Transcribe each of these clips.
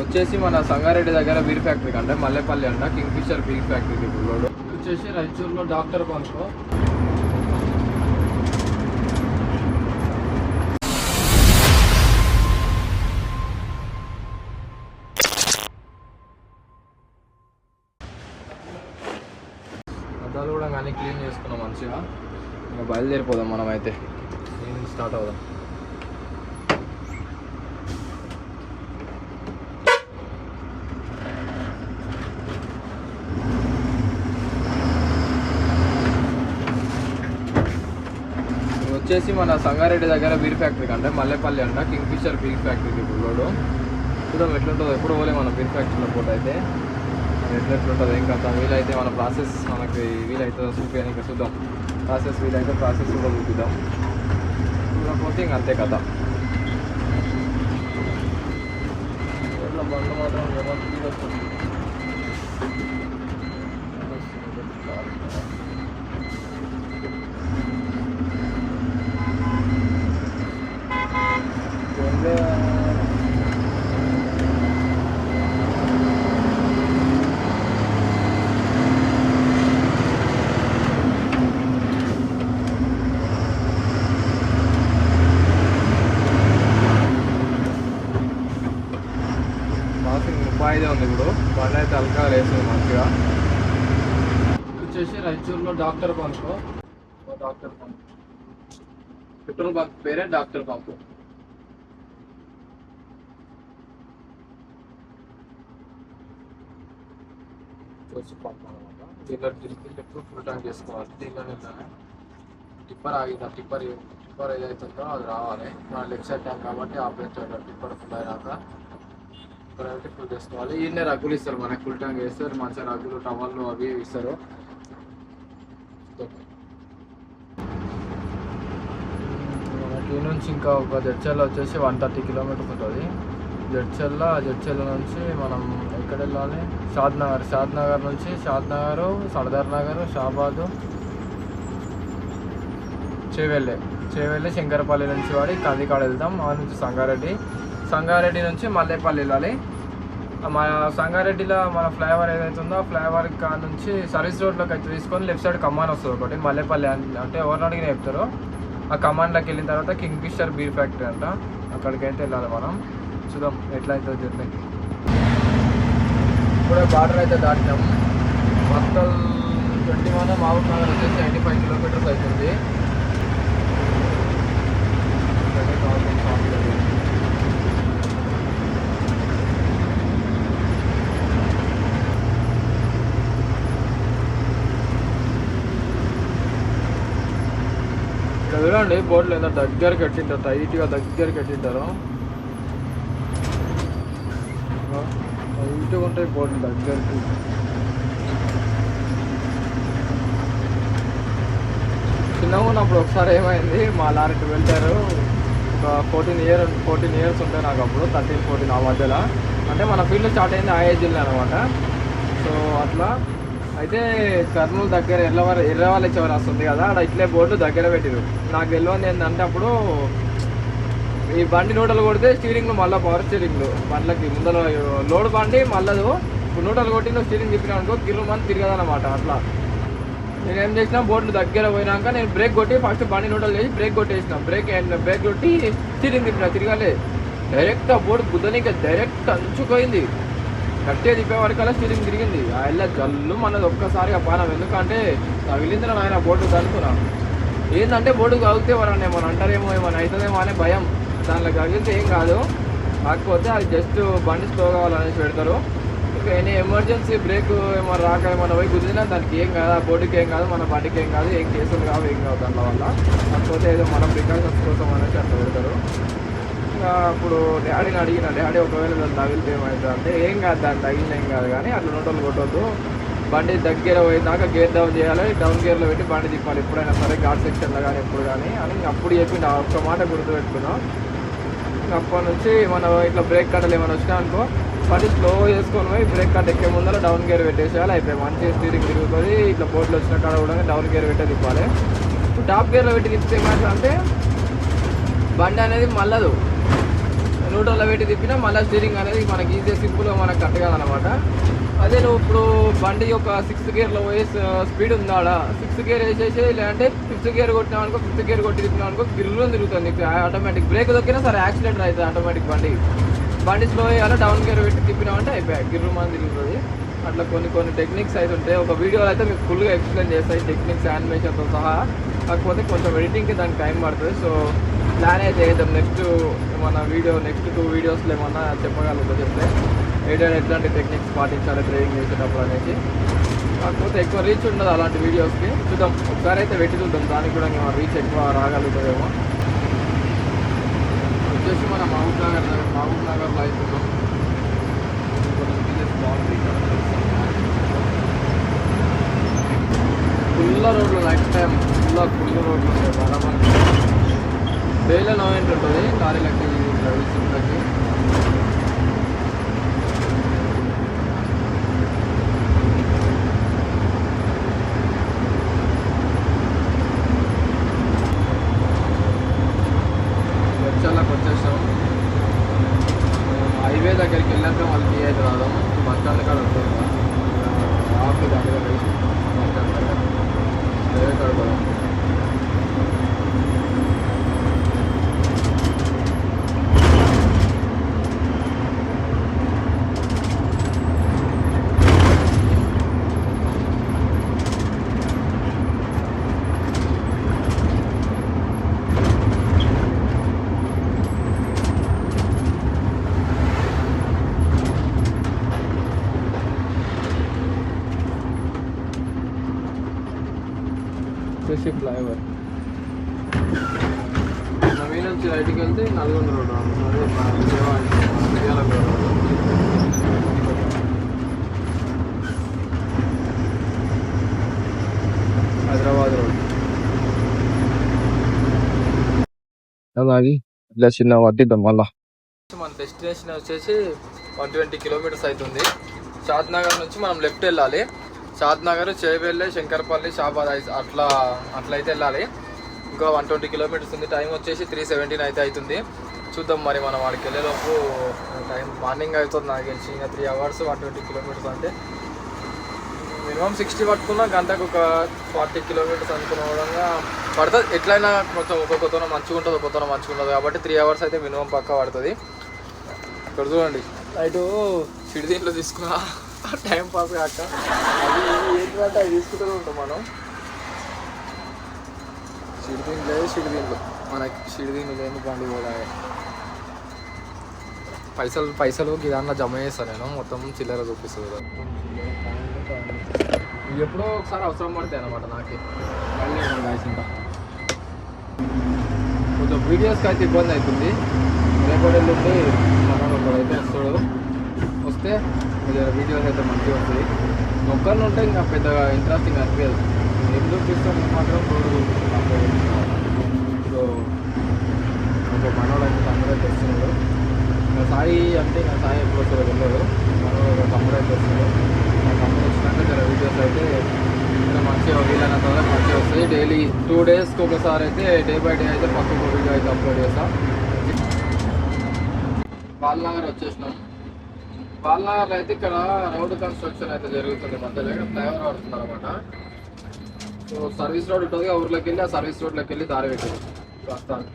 వచ్చేసి మన సంగారెడ్డి దగ్గర బీర్ ఫ్యాక్టరీ అంటే మల్లెపల్లి అంట Kingfisher beer factory road వచ్చేసి రాయచూరులో డాక్టర్ పంచుకో అద్దాలు కూడా కానీ క్లీన్ చేసుకున్నాం మంచిగా. ఇంకా బయలుదేరిపోదాం మనం అయితే స్టార్ట్ అవుదాం. వచ్చేసి మన సంగారెడ్డి దగ్గర బీర్ ఫ్యాక్టరీ అంటే మల్లెపల్లి అంట కింగ్ఫిషర్ బీర్ ఫ్యాక్టరీ రోడ్ చూద్దాం ఎట్లుంటుందో ఎప్పుడు పోలే మన బీర్ ఫ్యాక్టరీలో పోటీ అయితే అది ఎట్లా ఇంకా అంత వీలైతే మన ప్రాసెస్ మనకి వీలైతుందో చూపించడానికి చూద్దాం. ప్రాసెస్ వీలైతే ప్రాసెస్ కూడా చూపిద్దాం. చూడకపోతే ఇంక అంతే కదా బండ్లు మాత్రం ఎవరు వస్తుంది. పాసింగ్ ముప్పై ఐదే ఉంది ఇప్పుడు బండి అయితే అల్కా వేసింది మంచిగా వచ్చేసి రాయచూరులో doctor pump doctor pump petrol bunk పేరే డాక్టర్ పంప్ వచ్చి పంప్ అనమాట దీంట్లో డ్రిల్ ఎప్పుడు ఫుల్ ట్యాంక్ చేసుకోవాలి దీంట్లో నిన్ననే టిప్పర్ ఆగింది ఆ టిప్పర్ టిప్పర్ ఏదైతుందో అది రావాలి మన లెఫ్ట్ సైడ్ ట్యాంక్ కాబట్టి ఆపరేట్ టిప్పర్ ఫుల్ అయినాక ఇక్కడైతే ఫుల్ చేసుకోవాలి ఈయనే రగ్గులు ఇస్తారు మనకి ఫుల్ ట్యాంక్ వేస్తారు మంచిగా రగ్గులు టవల్లు అవి ఇస్తారు. మనకి ఈ నుంచి ఇంకా ఒక జడ్చల్ వచ్చేసి వన్ థర్టీ కిలోమీటర్స్ ఉంటుంది జడ్చల్ల జడ్చర్ల నుంచి మనం ఎక్కడ వెళ్ళాలి? షాద్ నగర్ షాద్ నగర్ నుంచి షాద్ నగర్ సర్దార్ నగర్ షాబాదు చేవెళ్ళే. చేవెళ్ళి శంకరపల్లి నుంచి వాడి కందికాడ వెళ్తాం ఆ నుంచి సంగారెడ్డి. సంగారెడ్డి నుంచి మల్లేపల్లి వెళ్ళాలి. మన సంగారెడ్డిలో మన ఫ్లైఓవర్ ఏదైతే ఉందో ఆ ఫ్లైఓవర్ కాడ నుంచి సర్వీస్ రోడ్లోకి అయితే తీసుకొని లెఫ్ట్ సైడ్ కమాన్ వస్తుంది ఒకటి మల్లెపల్లి అంటే ఎవరిని అడిగిన చెప్తారు. ఆ కమాండ్లోకి వెళ్ళిన తర్వాత కింగ్ ఫిషర్ బీర్ ఫ్యాక్టరీ అంట. అక్కడికి అయితే వెళ్ళాలి మనం. చూద్దాం ఎట్లా అవుతుందో జర్నీ. ఇప్పుడు బార్డర్ అయితే దాటినాం. మొత్తం ట్వంటీ వన్ మామూలు నగర్ వచ్చేసి నైంటీ ఫైవ్ కిలోమీటర్స్ అవుతుంది ఇక్కడే గవర్నమెంట్ షాప్ ఉంది. ఇక్కడ చూడండి బోర్డులు ఏదో దగ్గర కట్టింటారు టైట్గా దగ్గర కట్టింటారు. టైట్గా ఉంటాయి బోర్డులు దగ్గరికి. చిన్నగా ఉన్నప్పుడు ఒకసారి ఏమైంది మా లారీకి వెళ్తారు. ఒక ఫోర్టీన్ ఇయర్ ఫోర్టీన్ ఇయర్స్ ఉంటాయి నాకు అప్పుడు థర్టీన్ ఫోర్టీన్ ఆ మధ్యలో. అంటే మన ఫీల్డ్ స్టార్ట్ అయింది ఆ ఏజ్లో అనమాట. సో అట్లా అయితే కర్నూలు దగ్గర ఎర్రవారి ఎర్రవాళ్ళ చివరి వస్తుంది కదా అక్కడ ఇట్లే బోర్డు దగ్గర పెట్టిరు. నాకు తెలియని ఏంటంటే అప్పుడు ఈ బండి నూటలు కొడితే స్టీరింగ్లు మళ్ళీ పవర్ స్టీరింగ్లు. బండ్లకి ముందర లోడ్ బండి మళ్ళీ నూటలు నూటలు నువ్వు స్టీరింగ్ తిప్పినా అనుకో కిలో మంది తిరగదన్నమాట అట్లా. నేను ఏం చేసినా బోర్డు దగ్గర పోయినాక నేను బ్రేక్ కొట్టి ఫస్ట్ బండి నూటలు చేసి బ్రేక్ కొట్టేసిన. బ్రేక్ బ్రేక్ కొట్టి స్టీరింగ్ తిప్పిన తిరగాలి. డైరెక్ట్ ఆ బోర్డు బుద్ధనిక డైరెక్ట్ అంచుకోయింది గట్టిగా తిప్పే వరకల్లా స్టీరింగ్ తిరిగింది. ఆ వెళ్ళ జల్లు మనది ఒక్కసారిగా పానం. ఎందుకంటే తగిలింది నాయన బోర్డు తగ్గుతున్నాను ఏంటంటే బోర్డు కాగితే వాళ్ళని ఏమైనా అంటారేమో ఏమైనా అవుతుందేమో అనే భయం. దాంట్లో తగిలితే ఏం కాదు. కాకపోతే అది జస్ట్ బండి స్లో కావాలనేసి పెడతారు. ఇంకా ఎనీ ఎమర్జెన్సీ బ్రేక్ ఏమైనా రాక ఏమైనా పోయి కుదిరినా దానికి ఏం కాదు. ఆ బోర్డుకి ఏం కాదు మన బండికి ఏం కాదు. ఏం కేసులు కావు ఏం కావు దానివల్ల కాకపోతే ఏదో మన ప్రికాషన్స్ కోసం అనేసి అట్లా పెడతారు. ఇంకా అప్పుడు డాడీని అడిగిన డాడీ ఒకవేళ దాన్ని తగిలితే ఏమైంది? అంటే ఏం కాదు దాన్ని తగిలిన ఏం కాదు కానీ అట్లా నోటలు కొట్టొద్దు. బండి దగ్గర పోయినాక గేర్ డౌన్ చేయాలి డౌన్ గేర్లో పెట్టి బండి తిప్పాలి. ఎప్పుడైనా సరే ఘాట్ సెక్షన్లో కానీ ఎప్పుడు కానీ అని అప్పుడు చెప్పిన ఒక్క మాట గుర్తుపెట్టుకున్నాం అప్పటి నుంచి మనం ఇట్లా బ్రేక్ కట్టలు ఏమైనా వచ్చినా అనుకో బండి స్లో చేసుకొని పోయి బ్రేక్ కట్ ఎక్కే ముందర డౌన్ గేర్ పెట్టేసేయాలి అయిపోయి మంచి స్టీరింగ్ తిరుగుతుంది. ఇట్లా బోర్డులు వచ్చిన కాడ కూడా డౌన్ గేర్ పెట్టే తిప్పాలి. టాప్ గేర్లో పెట్టి తిప్పితే ఏమంటే అంటే బండి అనేది మళ్ళదు న్యూట్రల్లో పెట్టి తిప్పినా మళ్ళీ స్టీరింగ్ అనేది మనకి ఈజీ సింపుల్గా మనకు కట్ కాదనమాట అదే నువ్వు ఇప్పుడు బండి యొక్క సిక్స్త్ గేర్లో పోయే స్పీడ్ ఉందాడా సిక్స్త్ గేర్ వేసేసి లేదంటే ఫిఫ్త్ గేర్ కొట్టినావు అనుకో ఫిఫ్త్ గేర్ కొట్టి తిప్పినావు అనుకో గిర్రు తిరుగుతుంది ఆటోమేటిక్ బ్రేక్ దొక్కినా సరే యాక్సిడెంట్ అవుతుంది ఆటోమేటిక్ బండి. బండి స్లో అయ్యాలో డౌన్ గేర్ పెట్టి తిప్పినామంటే అయిపోయాయి. గిర్రు మంది తిరుగుతుంది. అట్లా కొన్ని కొన్ని టెక్నిక్స్ అయితే ఉంటాయి. ఒక వీడియోలో అయితే మీకు ఫుల్గా ఎక్స్ప్లెయిన్ చేస్తాయి టెక్నిక్స్ యానిమేషన్తో సహా. కాకపోతే కొంచెం ఎడిటింగ్కి దానికి టైం పడుతుంది. సో ప్లాన్ అయితే చేద్దాం నెక్స్ట్ ఏమన్నా వీడియో నెక్స్ట్ టూ వీడియోస్లో ఏమన్నా చెప్పగలుగుతా చెప్తే. ఏదైనా ఎట్లాంటి టెక్నిక్స్ పాటించాలి ట్రైనింగ్ చేసేటప్పుడు అనేసి. కాకపోతే ఎక్కువ రీచ్ ఉండదు అలాంటి వీడియోస్కి చూద్దాం. ఒకసారి అయితే పెట్టి చూద్దాం. దానికి కూడా ఏమో రీచ్ ఎక్కువ రాగలుగుతుందేమో వచ్చేసి మన మహబూబ్ నగర్ మహబూబ్ నగర్లో అవుతున్నాం ఫుల్ రోడ్లు నెక్స్ట్ టైం ఫుల్ ఫుల్ రోడ్లు ఉంటాయి. బాగా డైలీ నో ఎంట్రీ ఉంటుంది లారీలకి డ్రైవర్స్లకి వచ్చేలాకి వచ్చేసాం హైవే దగ్గరికి వెళ్ళాక వాళ్ళకి అయితే రాదాం బస్ స్టాండ్ కాడ ఉంటుంది ఆఫ్ దగ్గర వేసి బస్ స్టాండ్ దగ్గర హైవే కాడ పోదాం వచ్చేసి ఫ్లైఓవర్ నవీన్ నుంచి రైట్కి వెళ్తే నల్గొండ రోడ్ అదే మన విజయవాడ విజయనగరం రోడ్ హైదరాబాద్ రోడ్ అలాగే ఇట్లా చిన్న వడ్డిద్దాం మళ్ళా. మన డెస్టినేషన్ వచ్చేసి వన్ ట్వంటీ కిలోమీటర్స్ అవుతుంది షాద్ నగర్ నుంచి మనం లెఫ్ట్ వెళ్ళాలి. షాద్ నగర్ చేవెళ్ళే శంకర్పల్లి షాబాద్ అట్లా అట్లయితే వెళ్ళాలి. ఇంకా వన్ ట్వంటీ కిలోమీటర్స్ ఉంది. టైం వచ్చేసి త్రీ సెవెంటీన్ అయితే అవుతుంది చూద్దాం మరి మనం వాడికి వెళ్ళేలోపు టైం మార్నింగ్ అవుతుంది నాకు తెలిసి ఇంకా three hours one twenty kilometres అంటే మినిమం సిక్స్టీ పట్టుకున్నా గంటకు ఒక ఫార్టీ కిలోమీటర్స్ అనుకున్న పడుతుంది. ఎట్లయినా కొంచెం ఒక్కొక్కతోన మంచిగా ఉంటుంది ఒక్కొక్కతోన మంచిగా ఉంటుంది. కాబట్టి త్రీ అవర్స్ అయితే మినిమం పక్క పడుతుంది. ఇక్కడ చూడండి. నైట్ సిడిదీంట్లో తీసుకున్నా. టైం పాస్ కాక. అది ఏంటంటే అది తీసుకుంటూనే ఉంటాం మనం. సిడిదీన్ లేదు సిడిదీన్లు మనకి సిడిదీన్లు లేని బండి కూడా పైసలు పైసలు గిదాన్న జమ చేస్తాను నేను. మొత్తం చిల్లర చూపిస్తుంది. కదా ఎప్పుడో ఒకసారి అవసరం పడతాయి అనమాట నాకు. మళ్ళీ కొంచెం వీడియోస్కి అయితే ఇబ్బంది అవుతుంది. రేపటి వెళ్ళి మనం ఒకడైతే వస్తాడు. వస్తే కొద్దిగా వీడియోస్ అయితే మంచిగా వస్తాయి. ఒక్కరిని ఉంటే ఇంకా పెద్దగా ఇంట్రెస్టింగ్ అనిపించదు. ఎందుకు చూపిస్తాం మాత్రం రోడ్డు సో ఒక మనోడు అయితే అందరూ తెస్తున్నాడు ఇంకా సాయి అంటే ఇంకా సాయి ఎప్పుడు వస్తాడో తెలియదు. ఒక తమ్ముడు అయితే వస్తుంది ఆ తమ్ముడు వచ్చినాక జర వీడియోస్ అయితే మంచిగా వీలైనంత వరకు మంచిగా వస్తుంది డైలీ టూ డేస్కి ఒకసారి అయితే డే బై డే అయితే పక్క వీడియో అయితే అప్లోడ్ చేస్తాం. బాలనగర్ వచ్చేసినాం. బాలనగర్లో అయితే ఇక్కడ రోడ్ కన్స్ట్రక్షన్ అయితే జరుగుతుంది మధ్యలో. ఫ్లైఓవర్ పడుతున్నారు అనమాట సో సర్వీస్ రోడ్ ఉంటుంది ఆ ఊర్లోకి వెళ్ళి ఆ సర్వీస్ రోడ్లోకి వెళ్ళి దారి పెట్టింది. ప్రస్తుతానికి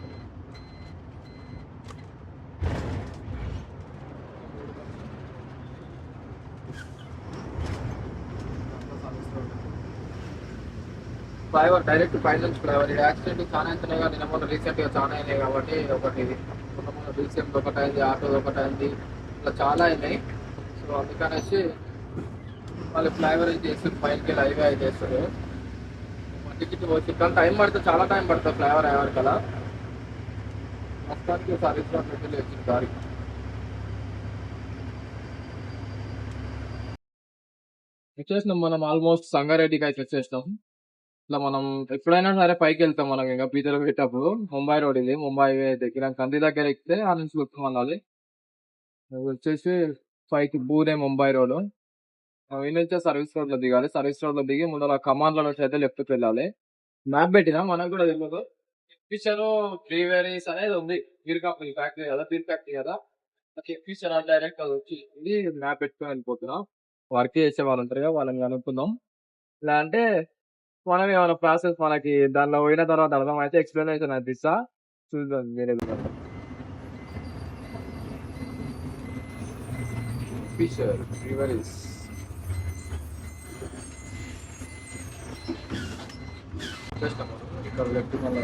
ఫ్లైఓవర్ డైరెక్ట్ పైన నుంచి ఫ్లైఓవర్ ఈ యాక్సిడెంట్ చాలా అయినాయి కానీ నిన్న మొన్న రీసెంట్గా చాలా అయినాయి కాబట్టి ఒకటి మొన్న మొన్న రీసెంట్ ఒకటి అయింది ఆటో ఒకటి అయింది ఇట్లా చాలా అయినాయి. సో అందుకనేసి వాళ్ళు ఫ్లైఓవర్ అయితే చేస్తారు పైనకి హైవే అయితే చేస్తారు టికెట్ వచ్చి కానీ టైం పడుతుంది చాలా టైం పడుతుంది ఫ్లైఓవర్ అయ్యేవారు కదా. ప్రస్తుతానికి సర్వీస్ రోడ్ పెట్టి వచ్చింది దారి వచ్చేసినాం మనం ఆల్మోస్ట్ సంగారెడ్డికి అయితే వచ్చేసినాం ఇట్లా మనం ఎప్పుడైనా సరే పైకి వెళ్తాం మనం ఇంకా బీదలు పెట్టేటప్పుడు. ముంబై రోడ్ ఇది. ముంబై దగ్గర కంది దగ్గర ఎక్కితే ఆ నుంచి లుక్ వెళ్ళాలి వచ్చేసి పైకి బూనే ముంబై రోడ్. ఈ నుంచి సర్వీస్ రోడ్లో దిగాలి. సర్వీస్ రోడ్లో దిగి ముందర కమాండ్లో నుంచి అయితే లెఫ్ట్ వెళ్ళాలి. మ్యాప్ పెట్టినా మనకు కూడా తెలియదు ఫిషర్ బ్రీవరీస్ అనేది ఉంది. బీర్ కంపెనీ ఫ్యాక్టరీ కదా బీర్ ఫ్యాక్టరీ కదా. ఫిషర్ డైరెక్ట్ అది వచ్చి మ్యాప్ పెట్టుకొని వెళ్ళిపోతున్నాం. వర్క్ చేసే వాళ్ళు ఉంటారు కదా వాళ్ళని కనుక్కుందాం. ఇలా అంటే మనం ఏమైనా ప్రాసెస్ మనకి దానిలో పోయిన తర్వాత అర్థమైతే ఎక్స్ప్లెనేషన్ అది ఇస్తా చూద్దాం వేరే ఫిషర్ బ్రీవరీస్ ఇక్కడ లెఫ్ట్ మళ్ళీ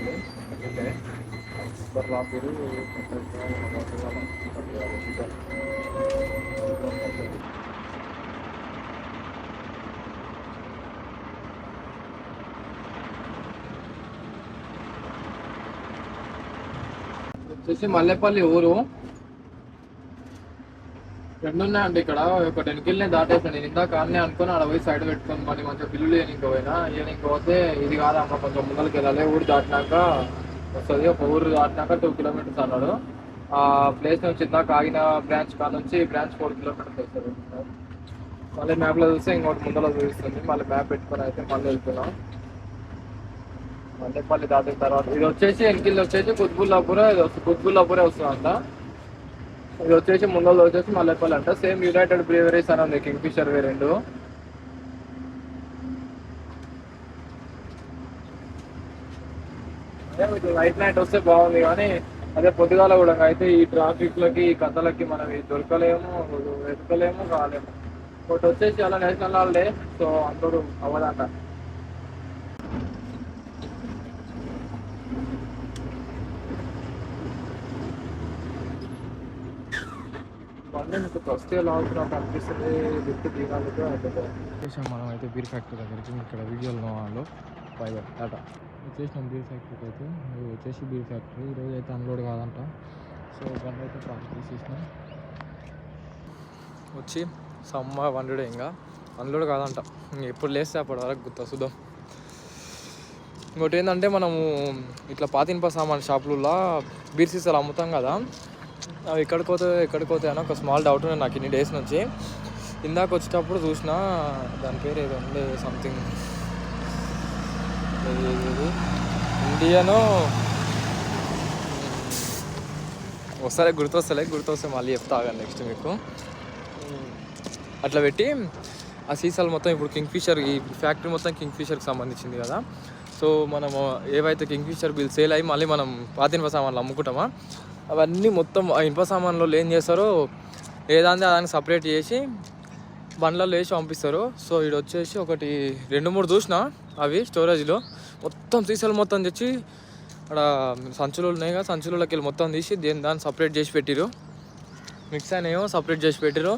వచ్చేసి మల్లెపల్లి ఊరు. రెండు ఉన్నాయండి ఇక్కడ. ఒక టెన్ కిల్ని దాటేసాను నేను ఇందాక అన్నీ అనుకుని ఆడ పోయి సైడ్ పెట్టుకుని మళ్ళీ మంచిగా బిల్లు ఇంకో పోయినా. ఇక ఇంకో పోతే ఇది కాదమ్మా కొంచెం ముందరికి వెళ్ళాలి. ఊరు దాటినాక వస్తుంది. ఒక ఊరు దాటినాక టూ కిలోమీటర్స్ అన్నాడు. ఆ ప్లేస్ నుంచి ఇందాక ఆగిన బ్రాంచ్ కాడ నుంచి బ్రాంచ్ ఫోర్ కిలోమీటర్స్ వస్తుంది. మళ్ళీ మ్యాప్లో చూస్తే ఇంకోటి ముందర చూపిస్తుంది. మళ్ళీ మ్యాప్ పెట్టుకొని అయితే మళ్ళీ వెళ్తున్నాం. మల్లెపల్లి దాటిన తర్వాత ఇది వచ్చేసి ఎన్కిల్ వచ్చేసి కుత్బుల్లాపురే ఇది వస్తుంది వస్తుందంట. ఇది వచ్చేసి ముందర వచ్చేసి మల్లెపల్లి అంట. సేమ్ యునైటెడ్ బ్రీవరీస్ అని ఉంది కింగ్ ఫిషర్ రెండు. నైట్ నైట్ వస్తే బాగుంది కానీ అదే పొద్దుగాల కూడా అయితే ఈ ట్రాఫిక్ లకి ఈ కథలకి మనం దొరకలేము వెతకలేము కాలేము ఒకటి వచ్చేసి అలా నేషనల్ హాలిడే సో అందరూ అవ్వదంట. బండి వస్తే లాగుతున్నట్టు అనిపిస్తుంది లిఫ్ట్ దిగాలితో వచ్చేసాం మనం అయితే బీర్ ఫ్యాక్టరీ దగ్గరికి ఇక్కడ వీడియోలో వాళ్ళు ఫైబర్ టాటా. వచ్చేసినాం బీర్ ఫ్యాక్టరీకి అయితే. ఇది వచ్చేసి బీర్ ఫ్యాక్టరీ. ఈరోజు అయితే అన్లోడ్ కాదంట. సో బండి అయితే పార్క్ తీసేసినాం వచ్చి సమ్మ వండుడే ఇంకా. అన్లోడ్ కాదంట. ఇంక ఎప్పుడు లేస్తే అప్పటి వరకు గుర్తా చూద్దాం ఇంకోటి ఏంటంటే మనము ఇట్లా పాతినిప సామాన్ షాపులలో బీర్ సీసాలు అమ్ముతాం కదా. అవి ఎక్కడికి పోతే ఎక్కడికి పోతే అని ఒక స్మాల్ డౌట్ ఉంది నాకు ఇన్ని డేస్ నుంచి. ఇందాక వచ్చేటప్పుడు చూసిన దాని పేరు ఏదో ఉండే సంథింగ్ ఇండియను? ఒకసారి గుర్తొస్తలే గుర్తొస్తే మళ్ళీ చెప్తా నెక్స్ట్ మీకు. అట్లా పెట్టి ఆ సీసాలు మొత్తం ఇప్పుడు కింగ్ ఫిషర్ ఈ ఫ్యాక్టరీ మొత్తం కింగ్ ఫిషర్కి సంబంధించింది కదా. సో మనము ఏవైతే కింగ్ ఫిషర్ బిల్ సేల్ అయ్యి మళ్ళీ మనం పాతిన సామాన్లు అమ్ముకుంటామా అవన్నీ మొత్తం ఆ ఇనుప సామాన్లో ఏం చేస్తారో ఏదాంది దానికి సపరేట్ చేసి బండ్లలో వేసి పంపిస్తారు. సో ఇది వచ్చేసి ఒకటి రెండు మూడు చూసిన అవి స్టోరేజ్లో మొత్తం సీసాలు మొత్తం తెచ్చి అక్కడ సంచులు ఉన్నాయి కదా సంచులకి వెళ్ళి మొత్తం తీసి దేని దాన్ని సపరేట్ చేసి పెట్టిరు మిక్స్ అయినాయో సపరేట్ చేసి పెట్టిరు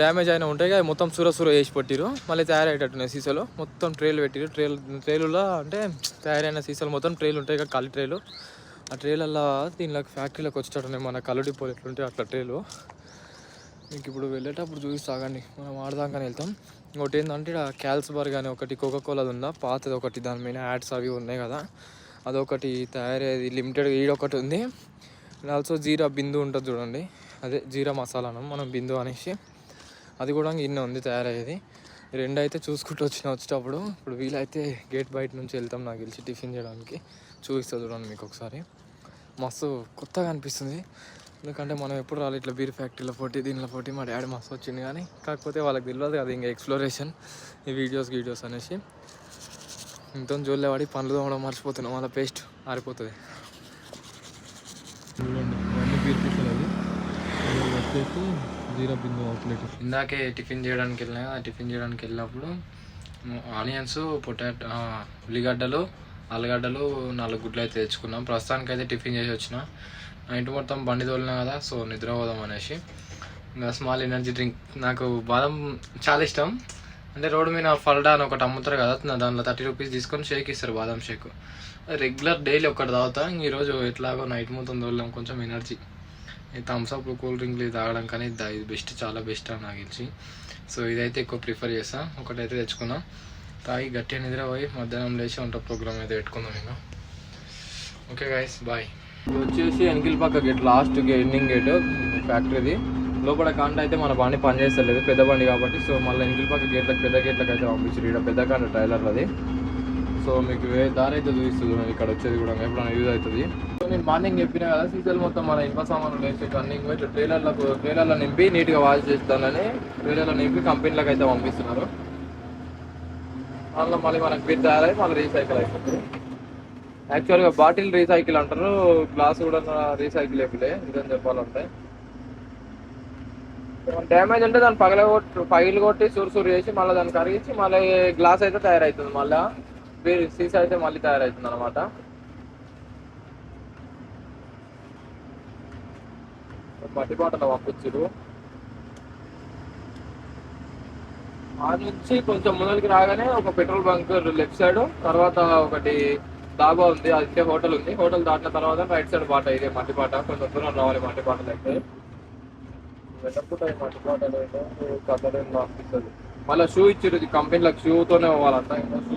డ్యామేజ్ అయినా ఉంటాయి కదా మొత్తం సూర సూర వేసి పెట్టిరు మళ్ళీ తయారయ్యేటట్టున్నాయి సీసాలు. మొత్తం ట్రేలు పెట్టిరు ట్రేలు ట్రేలులో అంటే తయారైన సీసాలు మొత్తం ట్రేలు ఉంటాయి కదా ఖాళీ ట్రేలు ఆ ట్రేలల్లో దీనిలోకి ఫ్యాక్టరీలోకి వచ్చేటట్టున్నాయి మన కళ్ళు పోలు ఎట్లుంటే అట్లా ట్రేలు. మీకు ఇప్పుడు వెళ్ళేటప్పుడు చూసి సాగండి మనం ఆడదాకానే వెళ్తాం. ఇంకోటి ఏంటంటే ఇక్కడ క్యాల్స్బర్గ్ అని ఒకటి కోకా ఉందా? పాతది ఒకటి దాని మీద యాడ్స్ అవి ఉన్నాయి కదా. అదొకటి తయారయ్యేది లిమిటెడ్ ఈడొకటి ఉంది. అండ్ ఆల్సో జీరా బిందు ఉంటుంది చూడండి. అదే జీరా మసాలా మనం బిందు అనేసి. అది కూడా ఇన్న ఉంది తయారయ్యేది. రెండు అయితే చూసుకుంటూ వచ్చిన వచ్చేటప్పుడు. ఇప్పుడు వీలైతే గేట్ బయట నుంచి వెళ్తాం నాకు తెలిసి టిఫిన్ చేయడానికి. చూపిస్తా చూడండి మీకు ఒకసారి. మస్తు కొత్తగా అనిపిస్తుంది. ఎందుకంటే మనం ఎప్పుడు రాలి ఇట్లా బీర్ ఫ్యాక్టరీలో పోటీ దీనిలో పోటీ. మా డాడీ మస్తు వచ్చింది కానీ కాకపోతే వాళ్ళకి తెలియదు కదా ఇంకా ఎక్స్ప్లోరేషన్ ఈ వీడియోస్ వీడియోస్ అనేసి. ఇంత జోలే వాడి పనులు తోమడం మర్చిపోతున్నాం. వాళ్ళ పేస్ట్ ఆరిపోతుంది. జీరా బిందు అవుట్లెట్ ఇందాకే టిఫిన్ చేయడానికి వెళ్ళినా టిఫిన్ చేయడానికి వెళ్ళినప్పుడు ఆనియన్స్ పొటాటో ఉల్లిగడ్డలు ఆలుగడ్డలు నాలుగు గుడ్లు అయితే తెచ్చుకున్నాం. ప్రస్తుతానికి అయితే టిఫిన్ చేసి వచ్చిన. నైట్ మొత్తం బండి తోలినా కదా సో నిద్ర పోదాం అనేసి. ఇంకా స్మాల్ ఎనర్జీ డ్రింక్. నాకు బాదం చాలా ఇష్టం. అంటే రోడ్డు మీద ఫల్డా అని ఒకటి అమ్ముతారు కదా దాంట్లో థర్టీ రూపీస్ తీసుకొని షేక్ ఇస్తారు బాదం షేక్. రెగ్యులర్ డైలీ ఒకటి తాగుతా. ఈరోజు ఎట్లాగో నైట్ మొత్తం తోలినాం కొంచెం energy. Thums Up Thums Up cool డ్రింక్లు తాగడం కానీ ఇది బెస్ట్ చాలా బెస్ట్ అని నాకు తెలిసి. సో ఇదైతే ఎక్కువ ప్రిఫర్ చేస్తాను ఒకటైతే తెచ్చుకున్నాను తాగి గట్టిగా నిద్ర పోయి మధ్యాహ్నం లేచి వంట ప్రోగ్రామ్ అయితే పెట్టుకుందాం ఇంకా. ఓకే గైస్ బాయ్ ఇది వచ్చేసి ఎన్కిల్ పక్క గేట్ లాస్ట్ ఎండింగ్ గేట్ ఫ్యాక్టరీది లోపల కాంట అయితే మన బండి పనిచేస్తలేదు పెద్ద బండి కాబట్టి సో మళ్ళీ ఎన్కిల్ పక్క గేట్లకు పెద్ద గేట్లకు అయితే పంపించారు ఇక్కడ పెద్ద కాంట ట్రైలర్ అది సో మీకు ఏ దారి అయితే చూపిస్తుంది ఇక్కడ వచ్చేది కూడా ఎప్పుడైనా యూజ్ అవుతుంది. సో నేను మార్నింగ్ చెప్పిన కదా సీజన్ మొత్తం మన ఇనుప సామాన్లు వేసి రన్నింగ్ ఇట్లా ట్రైలర్లకు ట్రైలర్లో నింపి నీట్గా వాష్ చేస్తానని ట్రైలర్లో నింపి కంపెనీలకు అయితే పంపిస్తున్నారు. అందులో మళ్ళీ మనకి బిల్ తయారై మళ్ళీ రీసైకిల్ అయిపోతుంది. యాక్చువల్గా బాటిల్ రీసైకిల్ అంటారు గ్లాస్ కూడా రీసైకిల్ అయిపోలే ఇదని చెప్పాలంటే. డ్యామేజ్ అంటే దాన్ని పగల కొట్టి పగిలి కొట్టి సూరు చేసి మళ్ళీ దాన్ని కరిగించి మళ్ళీ గ్లాస్ అయితే తయారవుతుంది మళ్ళీ. సీసా అయితే మళ్ళీ తయారవుతుంది అనమాట మట్టి బాటలో పంపించారు అది నుంచి కొంచెం ముందరికి రాగానే ఒక పెట్రోల్ బంక్ లెఫ్ట్ సైడ్ తర్వాత ఒకటి డాబా ఉంది అదే హోటల్ ఉంది. హోటల్ దాటిన తర్వాత రైట్ సైడ్ బాట ఇదే మట్టిపాట కొంచెం దూరం రావాలి మట్టి అయితే వెళ్ళకుండా మట్టి అయితే కథలు అనిపిస్తుంది. మళ్ళీ షూ ఇచ్చారు కంపెనీలకు షూతోనే పోవాలంతా ఇంకా. షూ